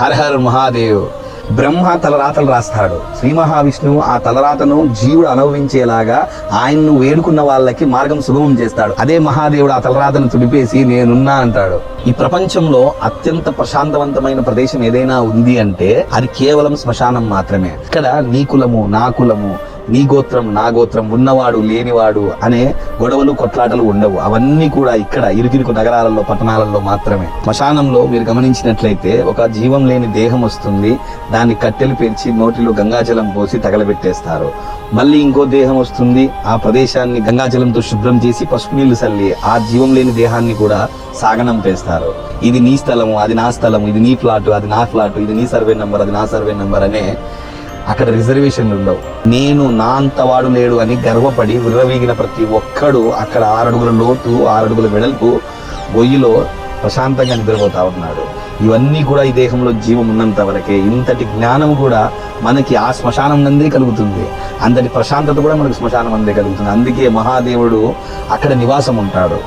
హరహర్ మహాదేవ్. బ్రహ్మ తలరాతలు రాస్తాడు. శ్రీ మహావిష్ణువు ఆ తలరాతను జీవుడు అనుభవించేలాగా ఆయన్ను వేడుకున్న వాళ్ళకి మార్గం సుగమం చేస్తాడు. అదే మహాదేవుడు ఆ తలరాతను తుడిపేసి నేనున్నా అంటాడు. ఈ ప్రపంచంలో అత్యంత ప్రశాంతవంతమైన ప్రదేశం ఏదైనా ఉంది అంటే అది కేవలం శ్మశానం మాత్రమే. ఇక్కడ నీ కులము నా కులము నీ గోత్రం నా గోత్రం ఉన్నవాడు లేనివాడు అనే గొడవలు కొట్లాటలు ఉండవు. అవన్నీ కూడా ఇక్కడ ఇరుకిరుకు నగరాలలో పట్టణాలలో మాత్రమే. శ్మశానంలో మీరు గమనించినట్లయితే ఒక జీవం లేని దేహం వస్తుంది. దాన్ని కట్టెలు పెంచి నోటిలో గంగాజలం పోసి తగలబెట్టేస్తారు. మళ్ళీ ఇంకో దేహం వస్తుంది. ఆ ప్రదేశాన్ని గంగాజలంతో శుభ్రం చేసి పసుపు నీళ్ళు చల్లి ఆ జీవం లేని దేహాన్ని కూడా సాగనంపేస్తారు ఇది నీ స్థలము అది నా స్థలము ఇది నీ ఫ్లాట్ అది నా ఫ్లాట్ ఇది నీ సర్వే నంబర్ అది నా సర్వే నంబర్ అనే అక్కడ రిజర్వేషన్లు ఉండవు. నేను నా అంతవాడు లేడు అని గర్వపడి విర్రవీగిన ప్రతి ఒక్కడు అక్కడ ఆరడుగుల లోతు ఆరడుగుల వెడల్పు గొయ్యిలో ప్రశాంతంగా నిద్రపోతా ఉన్నాడు. ఇవన్నీ కూడా ఈ దేహంలో జీవం ఉన్నంత వరకే ఇంతటి జ్ఞానం కూడా మనకి ఆ శ్మశానం నందే కలుగుతుంది. అంతటి ప్రశాంతత కూడా మనకు శ్మశానం అందే కలుగుతుంది. అందుకే మహాదేవుడు అక్కడ నివాసం ఉంటాడు